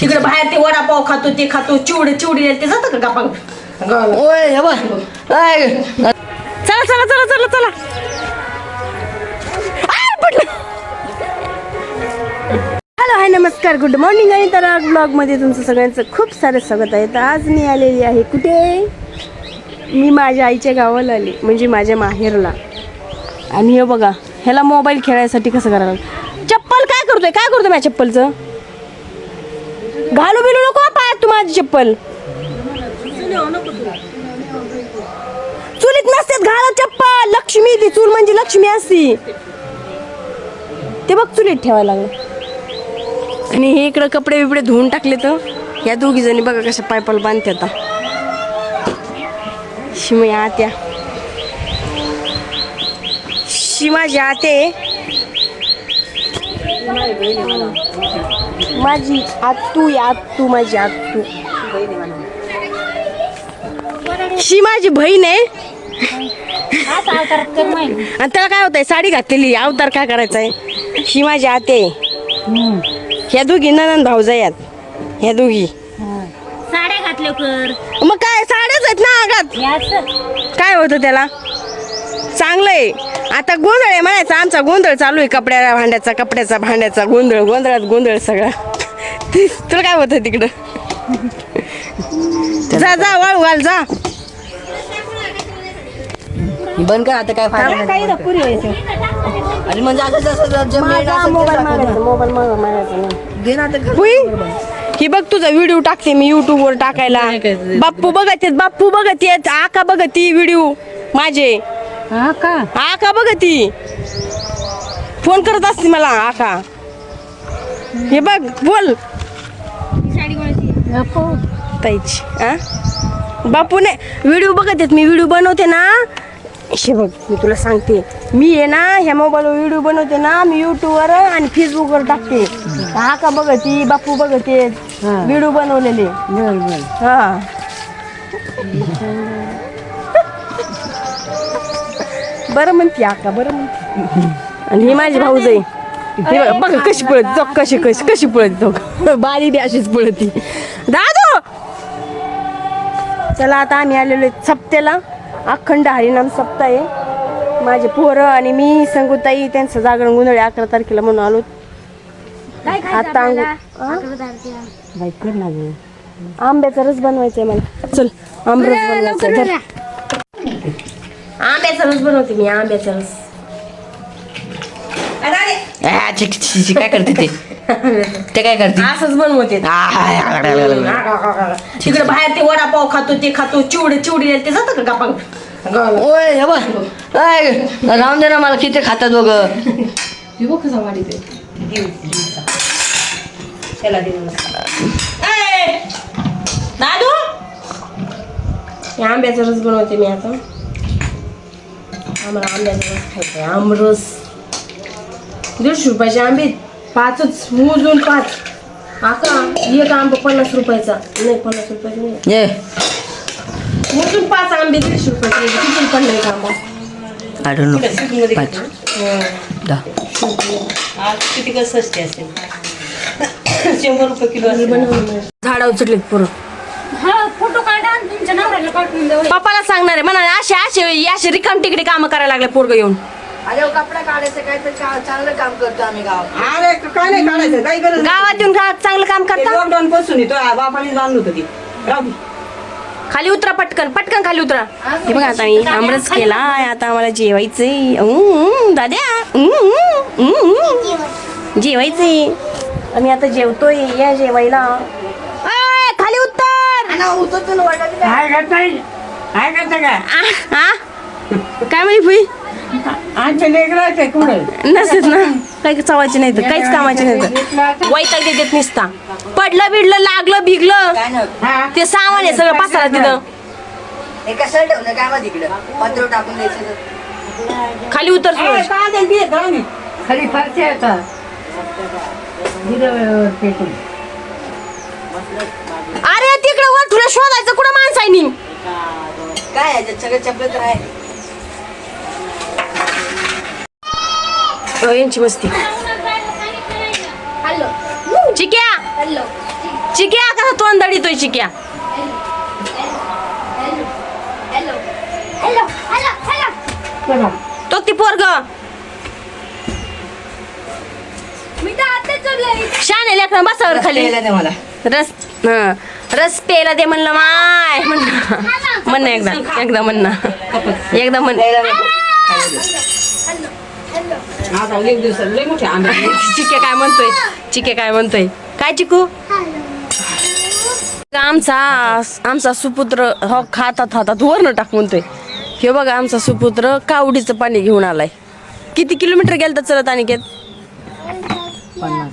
तिकडे बाहेर ते वडापाव खातो ते खातो. चिवडे चिवडी ते जातं का गप्पा? ओय हे बघ. आय, चला चला चला चला चला. आय, पडलं. हॅलो हाय नमस्कार. गुड मॉर्निंग आणि तर ब्लॉगमध्ये तुमचं सगळ्यांचं खूप सारं स्वागत आहे. तर आज मी आलेली आहे कुठे? मी माझ्या आईच्या गावाला आली म्हणजे माझ्या माहेरला. आणि हे बघा ह्याला मोबाईल खेळायसाठी कसं करायला लागलं? चप्पल काय करतोय? काय करतोय माझ्या चप्पलचं? घालू बिलू नको हा पायात तू माझी चप्पल. चुलीत नसतेच घाला चप्पल. लक्ष्मी ती चूल म्हणजे लक्ष्मी असती ते बघ चुलीत ठेवायला लागलं. आणि हे इकडं कपडे बिपडे धुवून टाकले तर या दोघी जणी बघा कशा पायपाला बांधते आता. शिमय आत्या. शिमाजी आते माझी आत्तू या आत्तू माझी आत्तू. शी माझी बहीण आहे. आणि त्याला काय होतंय साडी घातलेली अवतार काय करायचा आहे ही माझी आते ह्या दोघी ननंद भाऊजा आहेत. ह्या दोघी. साड्या घातल्या कर. मग काय साड्याच आहेत ना आगात? काय होतं त्याला? चांगलं आहे. आता गोंधळ आहे म्हणायचा आमचा गोंधळ चालू आहे कपड्या भांड्याचा कपड्याचा भांड्याचा गोंधळ गोंधळात गोंधळ सगळा. तुला काय होतं तिकडं? जा जा वाळू घाल जा. बंद कर आता काय फायदा नाही. आणि म्हणजे आता जसं ते. मोबाईल घे ना आता. हुई ही बघ तुझा व्हिडिओ टाकते मी युट्यूब वर टाकायला. बाप्पू बघत येत बाप्पू बघत येत आका बघत ती व्हिडिओ माझे. हा का आका बघ ती फोन करत असते मला आका. हे बघ बोल. ताईची बापूने व्हिडिओ बघत येत मी व्हिडिओ बनवते ना. हे बघ मी तुला सांगते. मी आहे ना ह्या मोबाईलवर व्हिडिओ बनवते ना मी युट्यूबवर आणि फेसबुकवर टाकते. आका बघती बापू बघते व्हिडिओ बनवलेले. हा. बरं म्हणते आका बरं म्हणते. आणि ही माझी भाऊज आहे हे बघ बघ कशी पळत तो कशी कशी कशी पळत तो. बारी बी अशीच पळती. दादू! चला आता आम्ही आलेलो आहे सप्त्याला अखंड हरिनाम सप्ताह आहे. माझे पोरं आणि मी संगुताई त्यांचं जागरण गोंधळ अकरा तारखेला म्हणून आलो. आता. आंब्याचा रस बनवायचा आहे मला. चल आंबरस बनवायचा आहे, धर. आंब्याचा रस बनवते मी आंब्याचा रस. छी, काय करते ते? ते काय करते? असंच बनवते. तिकडे बाहेर ते वडापाव खातो ते खातो चिवडे चिवडी ते जातं का गप्पा? ओय हे बघ. आय, राहून दे ना मला किती खातात बघ. दादू? आंब्याचा रस बनवते मी आता. आम्हाला आंब्याचा रस खायचा आमरस. दीडशे रुपयाचे आंबे पाचच मोजून पाच आका एक आंबा पन्नास रुपयाचा नाही पन्नास रुपयाचा नाही ये मोजून पाच आंबे दीडशे रुपयाचे किती एक आंबा आढळून पाच दहा किती कसं स्वस्ती असेल शंभर रुपये किलो असेल झाडा उचललेत पुरं हा फोटो काढा आणि तुमच्या नवऱ्याला पाठवून पप्पाला सांगणार आहे म्हणा असे असे असे रिकाम तिकडे काम करायला लागले पोरग येऊन अरे कपडा काढायचं काय तर चा- चांगलं काम करतो आम्ही गाव अरे काय नाही काढायचं? काही गरज गावात येऊन का चांगलं काम करता? लॉकडाऊन पासून येतो बापाने बांधलं होतं ती. राहू दे. खाली उतरा पटकन पटकन खाली उतरा. हे बघा आता मी आमरस केला. आता आम्हाला जेवायचंय. उं, दाद्या. उं, उं, उं. जेवायचंय. आम्ही आता जेवतोय. या जेवायला. अय, खाली उतर. काय नाही काय करता काय आ, आ? काय म्हणे फुई आमच्या कुठं? नसतेच ना. काही चवायचे नाही तर काहीच कामाचे नाही तर वैताग देत निसता. पडलं बिडलं लागलं भिगलं. काय ना हा. ते सामान आहे सगळं पासाला तिथं. कसं ठेवलं काय मग तिकडं पत्र टाकून द्यायचं तर. खाली उतर. खाली अरे तिकडे वर तुला शोधायचं कुठं माणसाईनी काय सगळं चपलं तर आहे. यांची मस्ती. हॅलो. चिक्या. हॅलो. चिक्या कसा तोंड दडीतोय चिक्या? तो ती पोरग. शाने लेकरं बसावर खाली. प्यायला दे मला. रस हं. रस प्यायला दे म्हणलं माय. म्हणलं. म्हण ना. एकदा. एकदा म्हण ना एकदा म्हण एक लय मोठे आंबे चिके काय म्हणतोय? चिके काय म्हणतोय? काय चिकू? आमचा आमचा सुपुत्र हो खातात हातात वरनं टाक म्हणतोय. हे बघा आमचा सुपुत्र कावडीचं पाणी घेऊन आलाय. किती किलोमीटर गेलं चलत आणि पन्नास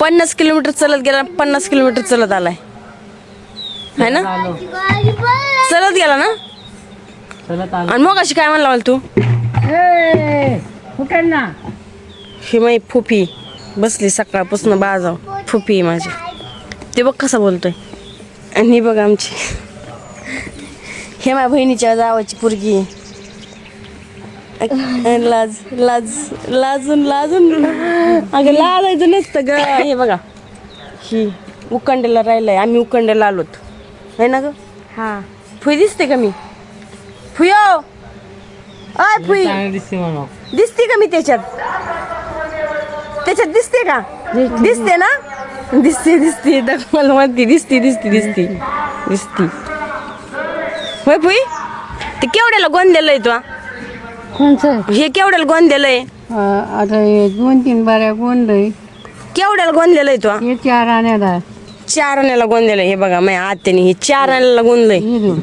पन्नास किलोमीटर चलत गेला पन्नास किलोमीटर चलत आलाय. है ना? आलो चलत गेला ना? चलत आलो. आणि मग अशी काय म्हणला मला तू? कुठे ना ही माई फुफी. बसली सकाळपासून बाजाव. फुफी आहे माझी. ते बघ कसा बोलतोय. आणि ही बघ आमची. हे माझ्या बहिणीच्या जावाची पोरगी आहे. लाज लाज लाजून लाजून. अगं लाजायचं नसतं ग. हे बघा. ही उकंडेला राहिलंय. आम्ही उकंडेला आलोत. है ना ग? हा. फुई दिसते का मी? फुयो! अय चांगली दिसते म्हणून. दिसते का मी त्याच्यात? त्याच्यात दिसते का? दिसते. ना? दिसते दिसते. मला म्हणते दिसते दिसते दिसते. दिसते. होय पुई? ते केवढ्याला गोंदलेलं आहे तू? हा? कोणचं? हे केवढ्याला गोंदलेलं आहे आता हे दोन तीन बाऱ्या गोंड केवढ्याला गोंदलेलं आहे तू? हा? चार आण्याला. चार आण्याला गोंदलेलं आहे हे बघा माझ्या आत्याने हे चार आण्याला गोंदलंय हे दोन.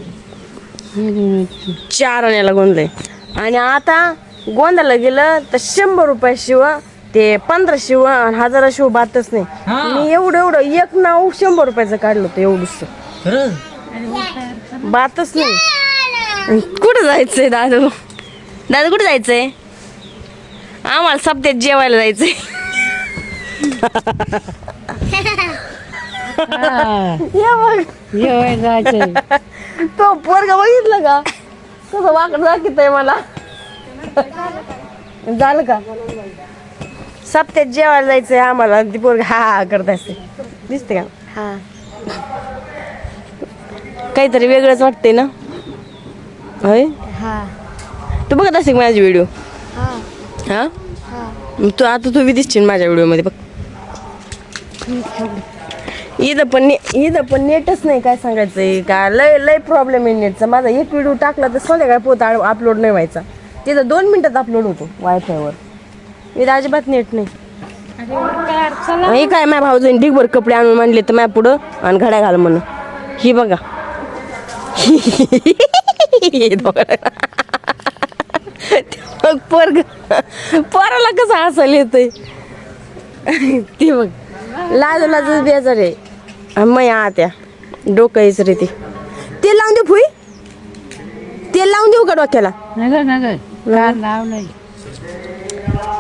हे दोन चार आण्याला गोंदलंय आणि आता गोंदाला गेलं तर शंभर रुपये शिव ते पंधरा शिव आणि हजारा शिव बातच नाही. मी एवढं एवढं एक नाव शंभर रुपयाचं काढलं होतं एवढंच. बातच नाही. कुठं जायचंय दादू? दादू कुठं जायचंय? आम्हाला सप्त्यात जेवायला जायचंय. ये बघ. जेवाय जायचंय. तो पोरगा बघितलं का? कसं वाकड दाखवत आहे मला. झालं का? सप्त्यात जेवायला जायचंय आम्हाला. ती पोरगा हा हा करत असते. दिसते का? हा. काहीतरी वेगळंच वाटतंय ना? होय? तू बघत असेल का माझे व्हिडिओ? हा. तू आता तू बी दिसशील माझ्या व्हिडिओमध्ये बघ. इथं पण ने इथं पण नेटच नाही काय सांगायचं का लय लय प्रॉब्लेम आहे नेटचा. माझा एक व्हिडिओ टाकला तर संध्याकाळी पोत अपलोड नाही व्हायचा. तिथं दोन मिनटात अपलोड होतो वायफायवर इथं अजिबात नेट नाही. हे काय माझ्या भाऊजाईने ढिगभर कपडे आणून मांडले तर माझ्या पुढं आणि घड्या घाल म्हणून. ही बघा. मग बघा. ते बघ पोरग पोराला कसं हसायला येतंय? ती बघ. लाज लाज बेजार आहे. मग आत्या. डोकं यायचं रे ते. तेल लावून देऊ फुई. तेल लावून देऊ का डोक्याला? नगर नगर. लाव नाही.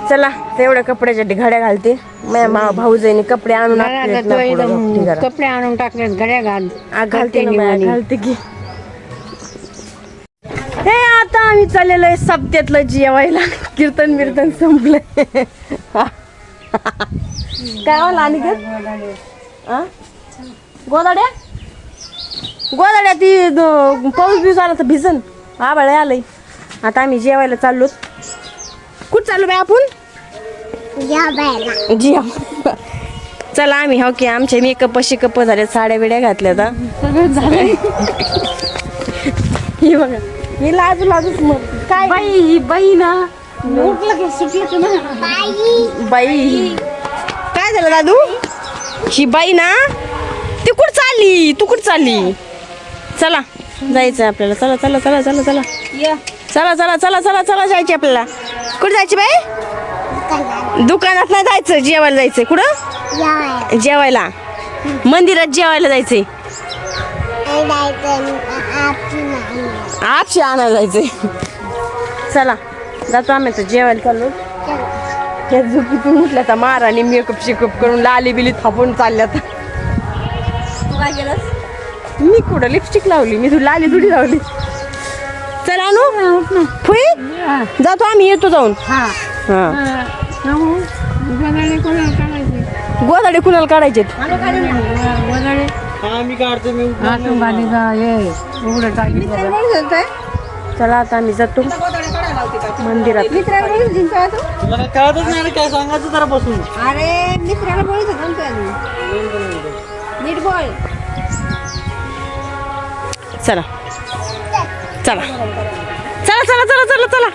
चला तेवढ्या कपड्याच्या घड्या घालते. माझ्या मा भाऊजाईने कपडे आणून पुढं. कपडे आणून टाकले घड्या घाल. आ, घालते ना बाया, घालते की. हे आता आम्ही चाललेलो आहे सप्त्यातलं जेवायला. कीर्तन बिर्तन संपलंय. काय आणि गोदाड्या? गोदाड्या ती द- पाऊस बिऊस आला तर भिजन. आबाळ आलंय. आता आम्ही जेवायला चाललो. कुठं चाललो बाय आपण? जेव चला आम्ही हो की आमचे मेकअप शिकअप झाले साड्या बिड्या घातल्या आता. सगळं झालं ही बघा. ही लाजू लाजूच मग. काय बाई ही बाई ना उठलं की सुटलं की ना. बाई. काय झालं दादू? ही बाई ना कुठं चालली? तू कुठं चालली? चला जायचं आपल्याला. चला चला चला चला चला. चला चला चला चला चला जायची आपल्याला. कुठं जायची बाई? दुकानात नाही जायचं जेवायला जायचंय. कुठं? जेवायला. मंदिरात जेवायला जायचंय. आपशी आणायला. जायचंय. चला जातो आम्ही तर जेवायला चाललो. त्या झोपीतून उठल्या तर महाराणी मेकअप शेकअप करून लाली बिली थापून चालल्यात काय केलंस? मी कुठं? लिपस्टिक लावली. मी तू लाली थोडी लावली. चला अनु फुई जातो आम्ही येतो जाऊन. हा. हा. गोदाडे कुणाला काढायचे हा मी काढतो मी चला आता आम्ही जातो. मंदिरात. तुला काय कळतच नाही रे, काय सांगायचं जरा बसून. अरे मित्राला बोलत होता नीट बोल. चला. चला. चला चला चला चला चला.